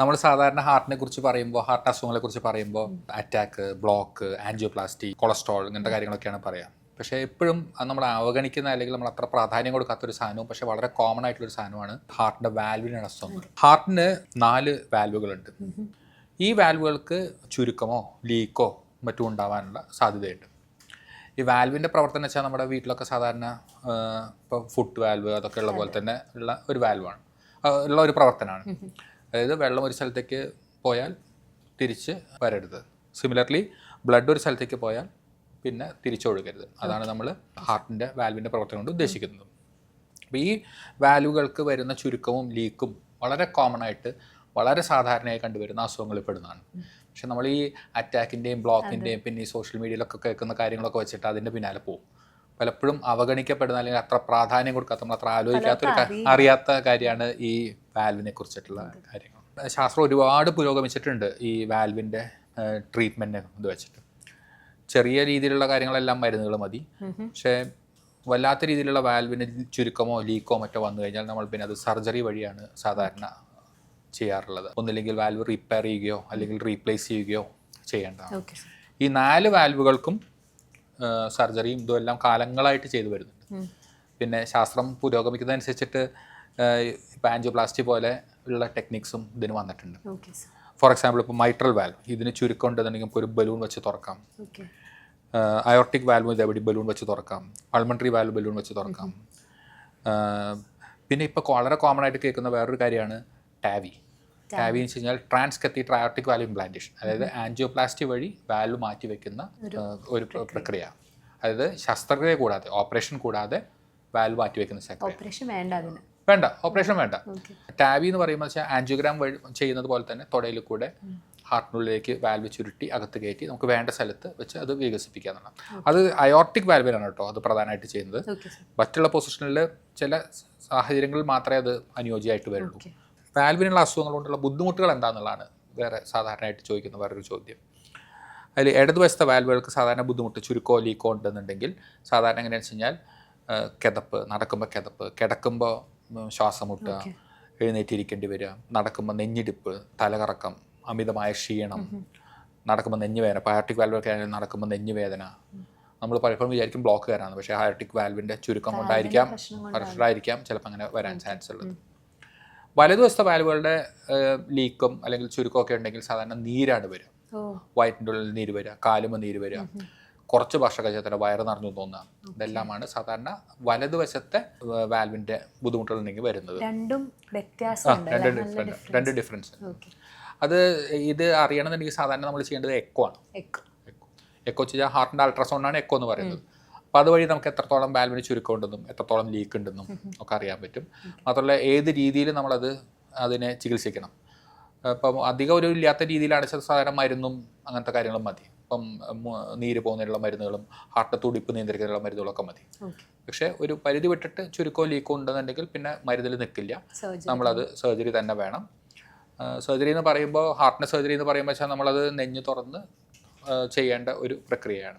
നമ്മൾ സാധാരണ ഹാർട്ടിനെ കുറിച്ച് പറയുമ്പോൾ ഹാർട്ട് അസുഖങ്ങളെ കുറിച്ച് പറയുമ്പോൾ അറ്റാക്ക് ബ്ലോക്ക് ആൻജിയോപ്ലാസ്റ്റി കൊളസ്ട്രോൾ ഇങ്ങനത്തെ കാര്യങ്ങളൊക്കെയാണ് പറയാം. പക്ഷേ എപ്പോഴും അത് നമ്മൾ അവഗണിക്കുന്ന അല്ലെങ്കിൽ നമ്മൾ അത്ര പ്രാധാന്യം കൊടുക്കാത്ത ഒരു സാധനവും പക്ഷേ വളരെ കോമൺ ആയിട്ടുള്ള ഒരു സാധനമാണ് ഹാർട്ടിന്റെ വാൽവിന് അസുഖം ഹാർട്ടിന് നാല് വാൽവുകളുണ്ട് ഈ വാൽവുകൾക്ക് ചുരുക്കമോ ലീക്കോ മറ്റും ഉണ്ടാവാനുള്ള സാധ്യതയുണ്ട്. ഈ വാൽവിന്റെ പ്രവർത്തനം വെച്ചാൽ നമ്മുടെ വീട്ടിലൊക്കെ സാധാരണ ഇപ്പോൾ ഫുഡ് വാൽവ് അതൊക്കെ ഉള്ള പോലെ തന്നെ ഉള്ള ഒരു വാൽവാണ് ഉള്ള ഒരു പ്രവർത്തനമാണ്. അതായത് വെള്ളം ഒരു സ്ഥലത്തേക്ക് പോയാൽ തിരിച്ച് വരരുത്. സിമിലർലി ബ്ലഡ് ഒരു സ്ഥലത്തേക്ക് പോയാൽ പിന്നെ തിരിച്ചൊഴുകരുത് അതാണ് നമ്മൾ ഹാർട്ടിന്റെ വാൽവിന്റെ പ്രവർത്തനം കൊണ്ട് ഉദ്ദേശിക്കുന്നത്. അപ്പോൾ ഈ വാൽവുകൾക്ക് വരുന്ന ചുരുക്കവും ലീക്കും വളരെ കോമൺ ആയിട്ട് വളരെ സാധാരണയായി കണ്ടുവരുന്ന അസുഖങ്ങളിൽ പെടുന്നതാണ് പക്ഷെ നമ്മൾ ഈ അറ്റാക്കിന്റെയും ബ്ലോക്കിന്റെയും പിന്നെ ഈ സോഷ്യൽ മീഡിയയിലൊക്കെ കേൾക്കുന്ന കാര്യങ്ങളൊക്കെ വെച്ചിട്ട് അതിന്റെ പിന്നാലെ പോകും പലപ്പോഴും അവഗണിക്കപ്പെടുന്ന അല്ലെങ്കിൽ അത്ര പ്രാധാന്യം കൊടുക്കാത്ത നമ്മൾ അത്ര ആലോചിക്കാത്തൊരു അറിയാത്ത കാര്യമാണ് ഈ വാൽവിനെ കുറിച്ചിട്ടുള്ള കാര്യങ്ങൾ. ശാസ്ത്രം ഒരുപാട് പുരോഗമിച്ചിട്ടുണ്ട് ഈ വാൽവിന്റെ ട്രീറ്റ്മെന്റ് ഇത് വെച്ചിട്ട്. ചെറിയ രീതിയിലുള്ള കാര്യങ്ങളെല്ലാം മരുന്നുകൾ മതി. പക്ഷേ വല്ലാത്ത രീതിയിലുള്ള വാൽവിന് ചുരുക്കമോ ലീക്കോ മറ്റോ വന്നു കഴിഞ്ഞാൽ നമ്മൾ പിന്നെ അത് സർജറി വഴിയാണ് സാധാരണ ചെയ്യാറുള്ളത്. ഒന്നില്ലെങ്കിൽ വാൽവ് റിപ്പയർ ചെയ്യുകയോ അല്ലെങ്കിൽ റീപ്ലേസ് ചെയ്യുകയോ ചെയ്യേണ്ടതാണ് ഈ നാല് വാൽവുകൾക്കും സർജറിയും ഇതും എല്ലാം കാലങ്ങളായിട്ട് ചെയ്തു വരുന്നുണ്ട്. പിന്നെ ശാസ്ത്രം പുരോഗമിക്കുന്നതനുസരിച്ചിട്ട് ഇപ്പം ആൻജിയോപ്ലാസ്റ്റി പോലെ ഉള്ള ടെക്നിക്സും ഇതിന് വന്നിട്ടുണ്ട്. ഫോർ എക്സാമ്പിൾ ഇപ്പോൾ മൈട്രൽ വാൽവ് ഇതിന് ചുരുക്കം ഉണ്ടെന്നുണ്ടെങ്കിൽ നമുക്ക് ഒരു ബലൂൺ വെച്ച് തുറക്കാം. അയോർട്ടിക് വാൽവ് ഇതെവിടെ ബലൂൺ വെച്ച് തുറക്കാം. പൾമൺട്രി വാൽവ് ബലൂൺ വെച്ച് തുറക്കാം. പിന്നെ ഇപ്പോൾ വളരെ കോമൺ ആയിട്ട് കേൾക്കുന്ന വേറൊരു കാര്യമാണ് ടാവി ടാവി എന്ന് വെച്ച് കഴിഞ്ഞാൽ transcatheter aortic valve implantation അതായത് ആൻജിയോപ്ലാസ്റ്റി വഴി വാൽവ് മാറ്റി വെക്കുന്ന ഒരു പ്രക്രിയ. അതായത് ശസ്ത്രക്രിയ കൂടാതെ ഓപ്പറേഷൻ കൂടാതെ വാൽവ് മാറ്റി വെക്കുന്ന ഓപ്പറേഷൻ വേണ്ട അതിന്. വേണ്ട ഓപ്പറേഷൻ വേണ്ട. ടാബി എന്ന് പറയുമ്പോൾ വെച്ചാൽ ആൻജിയോഗ്രാം വഴി ചെയ്യുന്നത് പോലെ തന്നെ തുടയിൽ കൂടെ ഹാർട്ടിനുള്ളിലേക്ക് വാൽവ് ചുരുട്ടി അകത്ത് കയറ്റി നമുക്ക് വേണ്ട സ്ഥലത്ത് വെച്ച് അത് വികസിപ്പിക്കുക എന്നുള്ളതാണ് അത് അയോർട്ടിക് വാൽവിനാണ് കേട്ടോ അത് പ്രധാനമായിട്ട് ചെയ്യുന്നത്. മറ്റുള്ള പൊസിഷനിൽ ചില സാഹചര്യങ്ങളിൽ മാത്രമേ അത് അനുയോജ്യമായിട്ട് വരുള്ളൂ. വാൽവിനുള്ള അസുഖങ്ങൾ കൊണ്ടുള്ള ബുദ്ധിമുട്ടുകൾ എന്താണെന്നുള്ളതാണ് വേറെ സാധാരണയായിട്ട് ചോദിക്കുന്ന വേറൊരു ചോദ്യം. അതിൽ ഇടതുവശത്തെ വാൽവുകൾക്ക് സാധാരണ ബുദ്ധിമുട്ട് ചുരുക്കോ ലീക്കോ ഉണ്ടെന്നുണ്ടെങ്കിൽ സാധാരണ എങ്ങനെയാണെന്ന് വെച്ച് കഴിഞ്ഞാൽ കിതപ്പ് നടക്കുമ്പോൾ കിതപ്പ് കിടക്കുമ്പോൾ ശ്വാസം മുട്ടുക. എഴുന്നേറ്റിരിക്കേണ്ടി വരിക നടക്കുമ്പോൾ നെഞ്ഞിടിപ്പ് തലകറക്കം അമിതമായ ക്ഷീണം നടക്കുമ്പോൾ നെഞ്ഞുവേദന പയാട്ടിക് വാൽവൊക്കെ ആണെങ്കിൽ നടക്കുമ്പോൾ നെഞ്ഞുവേദന. നമ്മൾ പലപ്പോഴും വിചാരിക്കും ബ്ലോക്ക് വരാമെന്ന് പക്ഷേ ഹയർട്ടിക് വാൽവിന്റെ ചുരുക്കം കൊണ്ടായിരിക്കാം പ്രഷറായിരിക്കാം ചിലപ്പോൾ അങ്ങനെ വരാൻ ചാൻസ് ഉള്ളത്. വലതുവശത്തെ വാൽവുകളുടെ ലീക്കും അല്ലെങ്കിൽ ചുരുക്കമൊക്കെ ഉണ്ടെങ്കിൽ സാധാരണ നീരാണ് വരിക. വയറ്റിന്റെ ഉള്ളിൽ നീര് വരിക കാലുമ്പോൾ നീര് വരിക. കുറച്ച് ഭക്ഷണം കഴിച്ചാൽ വയറ് നിറഞ്ഞു തോന്നുക. ഇതെല്ലാമാണ് സാധാരണ വലതുവശത്തെ വാൽവിന്റെ ബുദ്ധിമുട്ടുകളുണ്ടെങ്കിൽ വരുന്നത്. രണ്ടും ഡിഫറൻസ് അത് ഇത് അറിയണമെന്നുണ്ടെങ്കിൽ സാധാരണ നമ്മൾ ചെയ്യേണ്ടത് എക്കോ ആണ്. എക്കോ ചെയ്താൽ ഹാർട്ടിന്റെ അൾട്രാസൗണ്ട് ആണ് എക്കോ എന്ന് പറയുന്നത്. അപ്പോൾ അതുവഴി നമുക്ക് എത്രത്തോളം വാൽവിന് ചുരുക്കം ഉണ്ടെന്നും എത്രത്തോളം ലീക്ക് ഉണ്ടെന്നും ഒക്കെ അറിയാൻ പറ്റും. മാത്രമല്ല ഏത് രീതിയിൽ നമ്മളത് അതിനെ ചികിത്സിക്കണം. അപ്പം അധികം ഒരു ഇല്ലാത്ത രീതിയിലാണ് സാധാരണ മരുന്നും അങ്ങനത്തെ കാര്യങ്ങളും മതി. ഇപ്പം നീര് പോകുന്നതിനുള്ള മരുന്നുകളും ഹാർട്ട് തുടിപ്പ് നിയന്ത്രിക്കുന്നതിനുള്ള മരുന്നുകളൊക്കെ മതി. പക്ഷേ ഒരു പരിധി വിട്ടിട്ട് ചുരുക്കോ ലീക്കോ ഉണ്ടെന്നുണ്ടെങ്കിൽ പിന്നെ മരുന്നിൽ നിൽക്കില്ല നമ്മളത് സർജറി തന്നെ വേണം. സർജറി എന്ന് പറയുമ്പോൾ ഹാർട്ടിന് സർജറി എന്ന് പറയുമ്പോൾ വെച്ചാൽ നമ്മളത് നെഞ്ഞ് തുറന്ന് ചെയ്യേണ്ട ഒരു പ്രക്രിയയാണ്.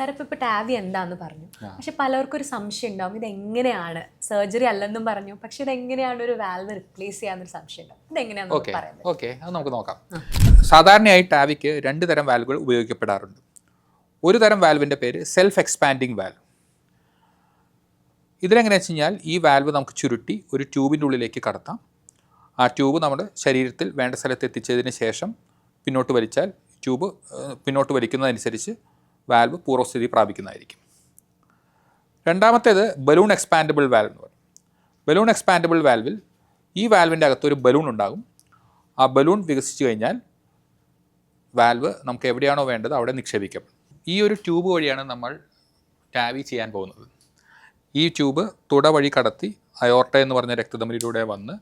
അതെ ഇപ്പോൾ ഇപ്പൊ ഇപ്പൊ ടാവി എന്താന്ന് പറഞ്ഞു. പക്ഷെ പലർക്കും ഒരു സംശയം ഉണ്ടാവും ഇത് എങ്ങനെയാണ് സർജറി അല്ലെന്നും പറഞ്ഞു പക്ഷെ ഇത് എങ്ങനെയാണ് ഒരു വാൽവ് റിപ്ലേസ് ചെയ്യാന്നൊരു സംശയം ഉണ്ടാവും ഇത് എങ്ങനെയാണെന്ന് ഓക്കെ അത് നമുക്ക് നോക്കാം. സാധാരണയായി ടാവിക്ക് രണ്ട് തരം വാൽവുകൾ ഉപയോഗിക്കപ്പെടാറുണ്ട്. ഒരു തരം വാൽവിന്റെ പേര് സെൽഫ് എക്സ്പാൻഡിങ് വാൽവ് ഇതിലെങ്ങനെ വെച്ച് കഴിഞ്ഞാൽ ഈ വാൽവ് നമുക്ക് ചുരുട്ടി ഒരു ട്യൂബിന്റെ ഉള്ളിലേക്ക് കടത്താം. ആ ട്യൂബ് നമ്മുടെ ശരീരത്തിൽ വേണ്ട സ്ഥലത്ത് എത്തിച്ചതിന് ശേഷം പിന്നോട്ട് വലിച്ചാൽ ട്യൂബ് പിന്നോട്ട് വലിക്കുന്നതനുസരിച്ച് വാൽവ് പൂർവസ്ഥിതി പ്രാപിക്കുന്നതായിരിക്കും. രണ്ടാമത്തേത് ബലൂൺ എക്സ്പാൻഡബിൾ വാൽവ് എന്ന് പറയും. ബലൂൺ എക്സ്പാൻഡബിൾ വാൽവിൽ ഈ വാൽവിന്റെ അകത്ത് ഒരു ബലൂൺ ഉണ്ടാകും. ആ ബലൂൺ വികസിച്ചു കഴിഞ്ഞാൽ വാൽവ് നമുക്ക് എവിടെയാണോ വേണ്ടത് അവിടെ നിക്ഷേപിക്കും. ഈ ഒരു ട്യൂബ് വഴിയാണ് നമ്മൾ ടാവി ചെയ്യാൻ പോകുന്നത്. ഈ ട്യൂബ് തുട വഴി കടത്തി അയോർട്ട എന്ന് പറഞ്ഞ രക്തധമനിലൂടെ വന്ന്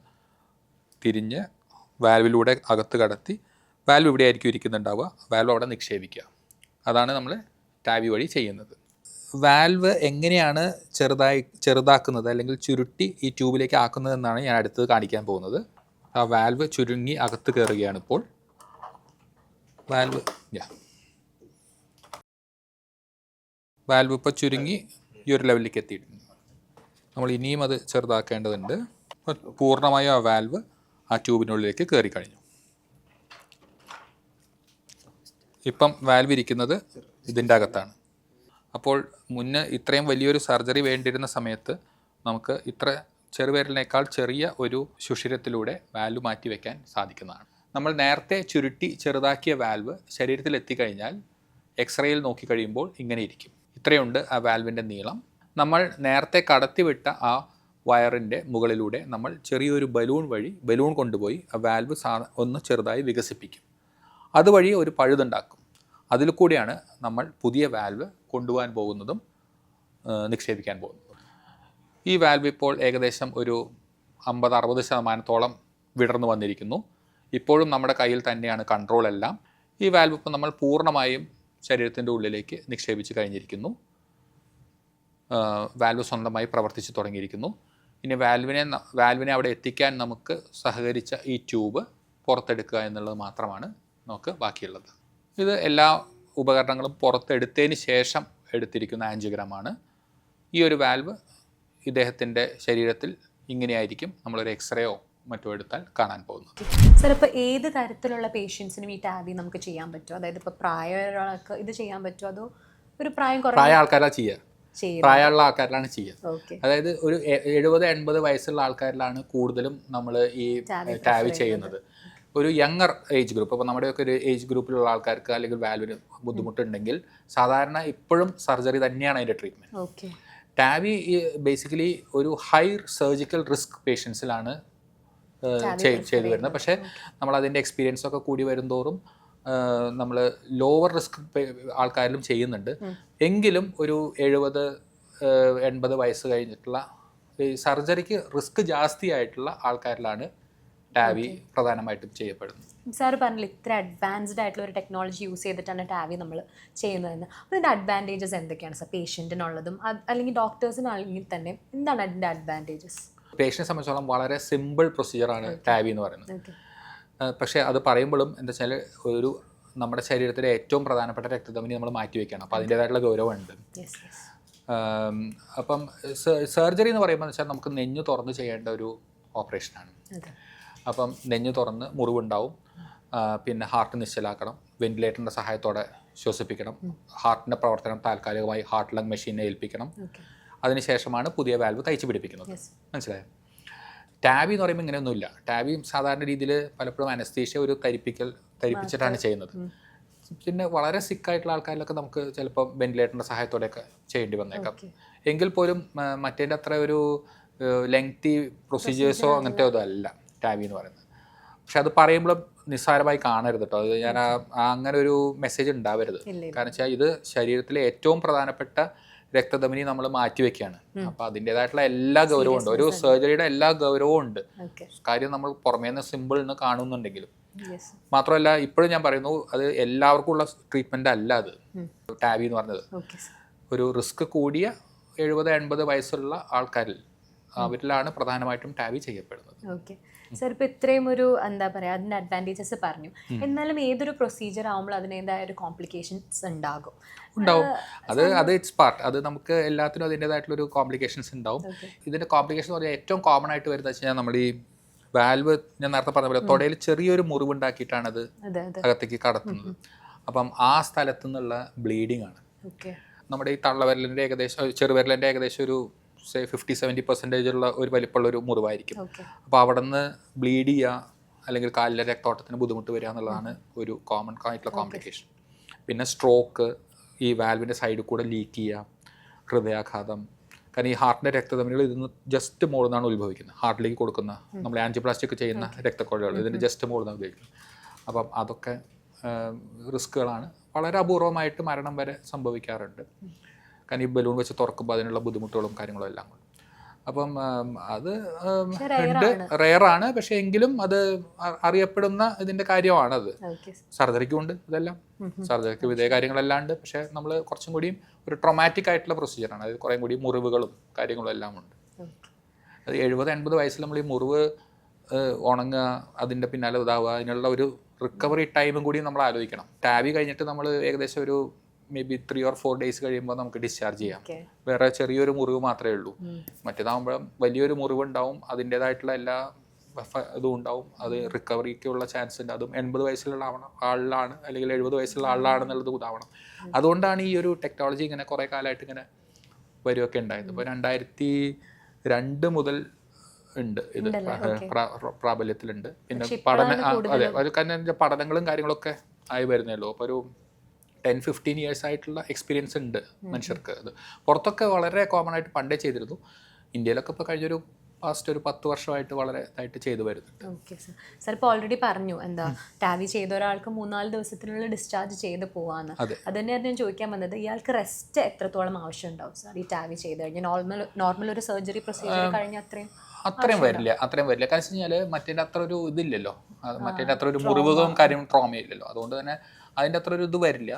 തിരിഞ്ഞ് വാൽവിലൂടെ അകത്ത് കടത്തി വാൽവ് ഇവിടെയായിരിക്കും ഇരിക്കുന്നുണ്ടാവുക. വാൽവ് അവിടെ നിക്ഷേപിക്കുക. അതാണ് നമ്മൾ ടാവി വഴി ചെയ്യുന്നത്. വാൽവ് എങ്ങനെയാണ് ചെറുതായി ചെറുതാക്കുന്നത് അല്ലെങ്കിൽ ചുരുട്ടി ഈ ട്യൂബിലേക്ക് ആക്കുന്നത് എന്നാണ് ഞാൻ അടുത്തത് കാണിക്കാൻ പോകുന്നത്. ആ വാൽവ് ചുരുങ്ങി അകത്ത് കയറുകയാണ് ഇപ്പോൾ. വാൽവ് യാ. വാൽവ് ഇപ്പോൾ ചുരുങ്ങി ഈ ഒരു ലെവലിലേക്ക് എത്തിയിട്ടുണ്ട്. നമ്മൾ ഇനിയും അത് ചെറുതാക്കേണ്ടതുണ്ട്. പൂർണമായും ആ വാൽവ് ആ ട്യൂബിനുള്ളിലേക്ക് കയറി കഴിഞ്ഞു ഇപ്പം വാൽവ് ഇരിക്കുന്നത് ഇതിന്റെ അകത്താണ്. അപ്പോൾ മുന്നേ ഇത്രയും വലിയൊരു സർജറി വേണ്ടിയിരുന്ന സമയത്ത് നമുക്ക് ഇത്ര ചെറുവിരലിനേക്കാൾ ചെറിയ ഒരു സുഷിരത്തിലൂടെ വാൽവ് മാറ്റി വയ്ക്കാൻ സാധിക്കുന്നതാണ്. നമ്മൾ നേരത്തെ ചുരുട്ടി ചെറുതാക്കിയ വാൽവ് ശരീരത്തിൽ എത്തിക്കഴിഞ്ഞാൽ എക്സ്റേയിൽ നോക്കിക്കഴിയുമ്പോൾ ഇങ്ങനെ ഇരിക്കും. ഇത്രയുണ്ട് ആ വാൽവിന്റെ നീളം. നമ്മൾ നേരത്തെ കടത്തിവിട്ട ആ വയറിന്റെ മുകളിലൂടെ നമ്മൾ ചെറിയൊരു ബലൂൺ വഴി ബലൂൺ കൊണ്ടുപോയി ആ വാൽവ് സാ ഒന്ന് ചെറുതായി വികസിപ്പിക്കും. അതുവഴി ഒരു പഴുതുണ്ടാക്കും. അതിൽ കൂടിയാണ് നമ്മൾ പുതിയ വാൽവ് കൊണ്ടുപോകാൻ പോകുന്നതും നിക്ഷേപിക്കാൻ പോകുന്നതും. ഈ വാൽവ് ഇപ്പോൾ ഏകദേശം ഒരു അമ്പത് അറുപത് ശതമാനത്തോളം വിടർന്നു വന്നിരിക്കുന്നു. ഇപ്പോഴും നമ്മുടെ കയ്യിൽ തന്നെയാണ് കൺട്രോൾ എല്ലാം. ഈ വാൽവ് ഇപ്പോൾ നമ്മൾ പൂർണമായും ശരീരത്തിന്റെ ഉള്ളിലേക്ക് നിക്ഷേപിച്ച് കഴിഞ്ഞിരിക്കുന്നു. വാൽവ് സ്വന്തമായി പ്രവർത്തിച്ച് തുടങ്ങിയിരിക്കുന്നു. ഇനി വാൽവിനെ വാൽവിനെ അവിടെ എത്തിക്കാൻ നമുക്ക് സഹകരിച്ച ഈ ട്യൂബ് പുറത്തെടുക്കുക എന്നുള്ളത് മാത്രമാണ് നമുക്ക് ബാക്കിയുള്ളത്. ഇത് എല്ലാ ഉപകരണങ്ങളും പുറത്തെടുത്തതിന് ശേഷം എടുത്തിരിക്കുന്ന ആൻജിയോഗ്രാമാണ്. ഈ ഒരു വാൽവ് ഇദ്ദേഹത്തിന്റെ ശരീരത്തിൽ ഇങ്ങനെയായിരിക്കും നമ്മളൊരു എക്സ്റേയോ മറ്റോ എടുത്താൽ കാണാൻ പോകുന്നത്. സർ ഇപ്പോൾ ഏത് തരത്തിലുള്ള പേഷ്യൻസിനും ഈ ടാബി നമുക്ക് ചെയ്യാൻ പറ്റുമോ അതായത് ഇപ്പോൾ പ്രായമുള്ളവർക്ക് ഇത് ചെയ്യാൻ പറ്റുമോ അതോ ഒരു പ്രായം കുറഞ്ഞ പ്രായ ആൾക്കാരാണ് ചെയ്യുക. ചെയ്യും പ്രായമുള്ള ആൾക്കാരിലാണ് ചെയ്യുക. ഓക്കെ അതായത് ഒരു എഴുപത് എൺപത് വയസ്സുള്ള ആൾക്കാരിലാണ് കൂടുതലും നമ്മൾ ഈ ടാവി ടാബ് ചെയ്യുന്നത്. ഒരു യങ്ങർ ഏജ് ഗ്രൂപ്പ് അപ്പോൾ നമ്മുടെയൊക്കെ ഒരു ഏജ് ഗ്രൂപ്പിലുള്ള ആൾക്കാർക്ക് അല്ലെങ്കിൽ വാൽവിന് ബുദ്ധിമുട്ടുണ്ടെങ്കിൽ സാധാരണ ഇപ്പോഴും സർജറി തന്നെയാണ് അതിന്റെ ട്രീറ്റ്മെന്റ് ഓക്കെ ടാബി ബേസിക്കലി ഒരു ഹൈ സർജിക്കൽ റിസ്ക് പേഷ്യൻസിലാണ് ചെയ്തു വരുന്നത്. പക്ഷേ നമ്മൾ അതിന്റെ എക്സ്പീരിയൻസ് ഒക്കെ കൂടി വരുന്തോറും നമ്മൾ ലോവർ റിസ്ക് ആൾക്കാരിലും ചെയ്യുന്നുണ്ട്. എങ്കിലും ഒരു എഴുപത് എൺപത് വയസ്സ് കഴിഞ്ഞിട്ടുള്ള സർജറിക്ക് റിസ്ക് ജാസ്തി ആയിട്ടുള്ള ആൾക്കാരിലാണ് ടാബി പ്രധാനമായിട്ടും ചെയ്യപ്പെടുന്നു. സാർ പറഞ്ഞില്ല ഇത്ര അഡ്വാൻസ്ഡ് ആയിട്ടുള്ള ഒരു ടെക്നോളജി യൂസ് ചെയ്തിട്ടാണ് ടാവി നമ്മൾ ചെയ്യുന്നതെന്ന്. അപ്പോൾ ഇതിന്റെ അഡ്വാന്റേജസ് എന്തൊക്കെയാണ് സാർ? പേഷ്യന്റിനുള്ളതും അല്ലെങ്കിൽ ഡോക്ടേഴ്സിനാണെങ്കിൽ തന്നെ എന്താണ് അതിന്റെ അഡ്വാന്റേജസ് പേഷ്യനെ സംബന്ധിച്ചോളം വളരെ സിമ്പിൾ പ്രൊസീജിയറാണ് ടാബി എന്ന് പറയുന്നത്. പക്ഷേ അത് പറയുമ്പോഴും എന്താ വെച്ചാൽ ഒരു നമ്മുടെ ശരീരത്തിലെ ഏറ്റവും പ്രധാനപ്പെട്ട രക്തധമനി നമ്മൾ മാറ്റി വെക്കണം. അപ്പോൾ അതിന്റേതായിട്ടുള്ള ഗൗരവമുണ്ട്. അപ്പം സർജറി എന്ന് പറയുമ്പോൾ വെച്ചാൽ നമുക്ക് നെഞ്ഞ് തുറന്ന് ചെയ്യേണ്ട ഒരു ഓപ്പറേഷനാണ് അപ്പം നെഞ്ഞ് തുറന്ന് മുറിവുണ്ടാവും. പിന്നെ ഹാർട്ട് നിശ്ചലാക്കണം. വെന്റിലേറ്ററിന്റെ സഹായത്തോടെ ശ്വസിപ്പിക്കണം. ഹാർട്ടിന്റെ പ്രവർത്തനം താൽക്കാലികമായി ഹാർട്ട് ലങ് മെഷീനെ ഏൽപ്പിക്കണം. അതിനുശേഷമാണ് പുതിയ വാൽവ് തയ്ച്ചു പിടിപ്പിക്കുന്നത്. മനസ്സിലായോ? ടാബി എന്ന് പറയുമ്പോൾ ഇങ്ങനെയൊന്നുമില്ല ടാബി സാധാരണ രീതിയിൽ പലപ്പോഴും അനസ്തീഷ്യ ഒരു തരിപ്പിക്കൽ തരിപ്പിച്ചിട്ടാണ് ചെയ്യുന്നത്. പിന്നെ വളരെ സിക്കായിട്ടുള്ള ആൾക്കാരിലൊക്കെ നമുക്ക് ചിലപ്പോൾ വെന്റിലേറ്ററിന്റെ സഹായത്തോടെയൊക്കെ ചെയ്യേണ്ടി വന്നേക്കാം. എങ്കിൽ പോലും മറ്റേന്റെ അത്ര ഒരു ലെങ്തി പ്രൊസീജിയേഴ്സോ അങ്ങനത്തെ അല്ല. ടാബി എന്ന് പറയുന്നത്. പക്ഷെ അത് പറയുമ്പോൾ നിസ്സാരമായി കാണരുത് കേട്ടോ അത് ഞാൻ അങ്ങനെ ഒരു മെസ്സേജ് ഉണ്ടാവരുത്. കാരണം വെച്ചാൽ ഇത് ശരീരത്തിലെ ഏറ്റവും പ്രധാനപ്പെട്ട രക്തധമനി നമ്മൾ മാറ്റിവെക്കുകയാണ് അപ്പൊ അതിന്റെതായിട്ടുള്ള എല്ലാ ഗൗരവവും ഉണ്ട്. ഒരു സർജറിയുടെ എല്ലാ ഗൗരവവും ഉണ്ട്. കാര്യം നമ്മൾ പുറമേ നിന്ന് സിമ്പിൾ എന്ന് കാണുന്നുണ്ടെങ്കിലും മാത്രമല്ല ഇപ്പോഴും ഞാൻ പറയുന്നു അത് എല്ലാവർക്കും ഉള്ള ട്രീറ്റ്മെന്റ് അല്ല അത്. ടാബി എന്ന് പറഞ്ഞത്. ഒരു റിസ്ക് കൂടിയ എഴുപത് എൺപത് വയസ്സുള്ള ആൾക്കാരിൽ അവരിലാണ് പ്രധാനമായിട്ടും ടാബി ചെയ്യപ്പെടുന്നത്. ഓക്കെ സാർ ഇപ്പോൾ ഇത്രയും ഒരു എന്താ പറയുക അതിന്റെ അഡ്വാന്റേജസ് പറഞ്ഞു. എന്നാലും ഏതൊരു പ്രൊസീജിയർ ആകുമ്പോൾ അതിനേതായ ഒരു കോംപ്ലിക്കേഷൻസ് ഉണ്ടാകും. ഉണ്ടാവും. അത് അത് ഇറ്റ്സ് പാർട്ട് അത് നമുക്ക് എല്ലാത്തിനും അതിന്റെതായിട്ടുള്ള ഒരു കോംപ്ലിക്കേഷൻസ് ഉണ്ടാവും. ഇതിന്റെ കോംപ്ലിക്കേഷൻ എന്ന് പറഞ്ഞാൽ ഏറ്റവും കോമൺ ആയിട്ട് വരുന്നത് വെച്ച് കഴിഞ്ഞാൽ നമ്മൾ ഈ വാൽവ് ഞാൻ നേരത്തെ പറഞ്ഞ പോലെ തൊടയിൽ ചെറിയൊരു മുറിവുണ്ടാക്കിയിട്ടാണ് അത് അകത്തേക്ക് കടത്തുന്നത്. അപ്പം ആ സ്ഥലത്തു നിന്നുള്ള ബ്ലീഡിംഗ് ആണ്. നമ്മുടെ ഈ തള്ളവിരലിന്റെ ഏകദേശം ചെറുവിരലിന്റെ ഏകദേശം ഒരു സേ ഫിഫ്റ്റി സെവന്റി പെർസെന്റേജ് ഉള്ള ഒരു വലിപ്പമുള്ള ഒരു മുറിവായിരിക്കും. അപ്പോൾ അവിടെ നിന്ന് ബ്ലീഡ് ചെയ്യുക അല്ലെങ്കിൽ കാലിലെ രക്തോട്ടത്തിന് ബുദ്ധിമുട്ട് വരിക എന്നുള്ളതാണ് ഒരു കോമൺ ആയിട്ടുള്ള കോംപ്ലിക്കേഷൻ പിന്നെ സ്ട്രോക്ക് ഈ വാൽവിന്റെ സൈഡിൽ കൂടെ ലീക്ക് ചെയ്യുക ഹൃദയാഘാതം. കാരണം ഈ ഹാർട്ടിന്റെ രക്തധമനികൾ ഇതിന് ജസ്റ്റ് മുകളിൽ ഉത്ഭവിക്കുന്നത്. ഹാർട്ടിലേക്ക് കൊടുക്കുന്ന നമ്മൾ ആൻജിപ്ലാസ്റ്റിക് ചെയ്യുന്ന രക്തക്കുഴലുകൾ. ഇതിന്റെ ജസ്റ്റ് മുകളിൽ ഉപയോഗിക്കുന്നത് അപ്പം അതൊക്കെ റിസ്ക്കുകളാണ് വളരെ അപൂർവമായിട്ട് മരണം വരെ സംഭവിക്കാറുണ്ട്. കാരണം ഈ ബലൂൺ വെച്ച് തുറക്കുമ്പോൾ അതിനുള്ള ബുദ്ധിമുട്ടുകളും കാര്യങ്ങളും എല്ലാം അപ്പം അത് ഉണ്ട്. റെയറാണ് പക്ഷെ എങ്കിലും അത് അറിയപ്പെടുന്ന ഇതിന്റെ കാര്യമാണത് അത്. സർജറിക്കും ഉണ്ട് ഇതെല്ലാം. സർജറിക്ക് ഇതേ കാര്യങ്ങളെല്ലാം ഉണ്ട്. പക്ഷെ നമ്മൾ കുറച്ചും കൂടിയും ഒരു ട്രൊമാറ്റിക് ആയിട്ടുള്ള പ്രൊസീജിയറാണ് അതായത് കുറേ കൂടി മുറിവുകളും കാര്യങ്ങളും എല്ലാം ഉണ്ട്. അത് എഴുപത് എൺപത് വയസ്സിൽ നമ്മൾ ഈ മുറിവ് ഉണങ്ങുക അതിന്റെ പിന്നാലെ ഇതാവുക അതിനുള്ള ഒരു റിക്കവറി ടൈമും കൂടി നമ്മൾ ആലോചിക്കണം ടാബി കഴിഞ്ഞിട്ട് നമ്മൾ ഏകദേശം ഒരു maybe three or four days കഴിയുമ്പോൾ നമുക്ക് ഡിസ്ചാർജ് ചെയ്യാം. വേറെ ചെറിയൊരു മുറിവ് മാത്രമേ ഉള്ളൂ. മറ്റേതാകുമ്പോൾ വലിയൊരു മുറിവുണ്ടാവും അതിന്റെതായിട്ടുള്ള എല്ലാ ഇതും ഉണ്ടാവും. അത് റിക്കവറിക്കുള്ള ചാൻസ് ഉണ്ട്. അതും എൺപത് വയസ്സിലുള്ള ആവണം ആളിലാണ് അല്ലെങ്കിൽ എഴുപത് വയസ്സുള്ള ആളിലാണെന്നുള്ളത് ഇതാവണം. അതുകൊണ്ടാണ് ഈ ഒരു ടെക്നോളജി ഇങ്ങനെ കുറേ കാലമായിട്ട് ഇങ്ങനെ വരികയൊക്കെ ഉണ്ടായത്. ഇപ്പോൾ രണ്ടായിരത്തി രണ്ട് മുതൽ ഉണ്ട് ഇത്. പ്രാബല്യത്തിലുണ്ട്. പിന്നെ പഠന അതെ. അത് കാരണം പഠനങ്ങളും കാര്യങ്ങളൊക്കെ ആയി വരുന്നല്ലോ അപ്പോൾ ഒരു ടെൻ ഫിഫ്റ്റീൻ ഇയേഴ്സ് ആയിട്ടുള്ള എക്സ്പീരിയൻസ് ഉണ്ട് മനുഷ്യർക്ക്. അത് പുറത്തൊക്കെ വളരെ കോമൺ ആയിട്ട് പണ്ടേ ചെയ്തിരുന്നു. ഇന്ത്യയിലൊക്കെ ഇപ്പോൾ കഴിഞ്ഞൊരു പാസ്റ്റ് ഒരു പത്ത് വർഷമായിട്ട് വളരെ ഇതായിട്ട് ചെയ്തു വരുന്നുണ്ട്. ഓക്കെ സർ സർ ഇപ്പോൾ ഓൾറെഡി പറഞ്ഞു. എന്താ ടാവി ചെയ്ത ഒരാൾക്ക് മൂന്നാൽ ദിവസത്തിനുള്ള ഡിസ്ചാർജ് ചെയ്ത് പോവാന്ന്. അതെ. തന്നെയാണ് ഞാൻ ചോദിക്കാൻ വന്നത്. ഇയാൾക്ക് റെസ്റ്റ് എത്രത്തോളം ആവശ്യം ഉണ്ടാവും സാർ ഈ ടാവി ചെയ്ത് കഴിഞ്ഞാൽ നോർമൽ നോർമൽ ഒരു സർജറി പ്രൊസീജിയർ കഴിഞ്ഞ അത്രയും അത്രയും വരില്ല അത്രയും വരില്ല. കാരണം വെച്ച് കഴിഞ്ഞാൽ മറ്റേന്റെ അത്ര ഒരു ഇതില്ലല്ലോ. മറ്റേ മറ്റേന്റെ അത്ര ഒരു മുറിവുകളും കാര്യം ട്രോമ ഇല്ലല്ലോ. അതുകൊണ്ട് തന്നെ അതിന്റെ അത്ര ഒരു ഇത് വരില്ല.